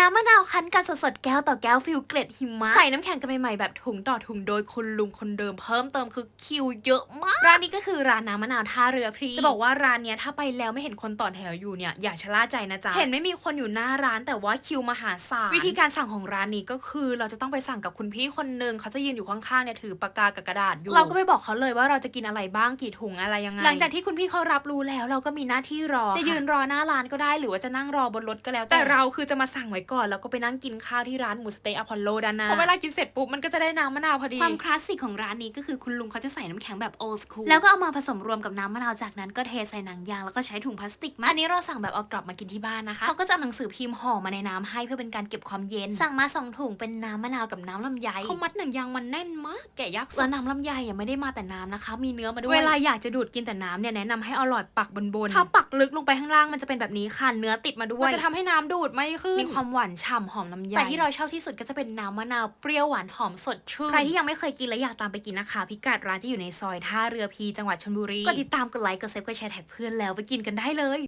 น้ำมะนาวคั้นกันสดๆแก้วต่อแก้วฟิลเกล็ดหิมะ ใส่น้ำแข็งกันใหม่ๆแบบถุงต่อถุงโดยคุณลุงคนเดิมเพิ่มเติมคือคิวเยอะมาก ร้านนี้ก็คือร้านน้ำมะนาวท่าเรือพรีจะบอกว่าร้านเนี้ยถ้าไปแล้วไม่เห็นคนต่อแถวอยู่เนี่ยอย่าชะล่าใจนะจ๊ะ เห็นไม่มีคนอยู่หน้าร้านแต่ว่าคิวมหาศาล วิธีการสั่งของร้านนี้ก็คือ เราจะต้องไปสั่งกับคุณพี่คนหนึ่งเขาจะยืนอยู่ข้างๆเนี่ยถือปากกากับกระดาษอยู่ เราก็ไปบอกเขาเลยว่าเราจะกินอะไรบ้างกี่ถุงอะไรยังไง หลังจากที่คุณพี่เขารับรู้แล้วเราก็มีหน้าที่รอ จะยืนรอหน้าร้านก็ได้หรือว่าจะนั่งรอบนรถก็แล้ว แต่เราคือจะมาสั่งไว้ก่อน แล้วก็ไปนั่งกินข้าวที่ร้านหมูสะเต๊ะอพอลโลด้านหน้าพอเวลากินเสร็จปุ๊บมันก็จะได้น้ำมะนาวพอดีความคลาสสิกของร้านนี้ก็คือคุณลุงเขาจะใส่น้ำแข็งแบบโอ s คูลแล้วก็เอามาผสมรวมกับน้ำมะนาวจากนั้นก็เทใส่หนังยางแล้วก็ใช้ถุงพลาสติกมาอันนี้เราสั่งแบบเอากลับมากินที่บ้านนะคะเขาก็จะเอาหนังสือพิมพ์ห่อมาในน้ำให้เพื่อเป็นการเก็บความเย็น สั่งมาสองถุงเป็นน้ำมะนาวกับน้ำลำไยเขามัดหนังยางมันแน่นมากแกะยากแล้วน้ำลำไยอะไม่ได้มาแต่น้ำนะคะ มีเนื้อมาด้วยเวลาอยากจะดูดกินแต่น้ำเนี่ยแนะนำให้เอาหลอดปักบนบนถ้าปักลึกลงไปข้างล่างมันจะเป็นแบบนี้ค่ะเนื้อติดมาด้วยมันจะทำให้น้ำดูดไม่ขึ้นมีความหวานฉ่ำหอมลำไยแต่ที่เราชอบที่สุดก็จะเป็นน้ำมะนาวเปรี้ยวหวานหอมสดชื่นใครที่ยังไม่เคยกินและอยากตามไปกินนะคะ พิกัดร้านจะอยู่ในซอยท่าเรือพีจังหวัดชลบุรีกดติดตามกดไลค์กดเซฟกดแชร์แท็กเพื่อนแล้วไปกินกันได้เลย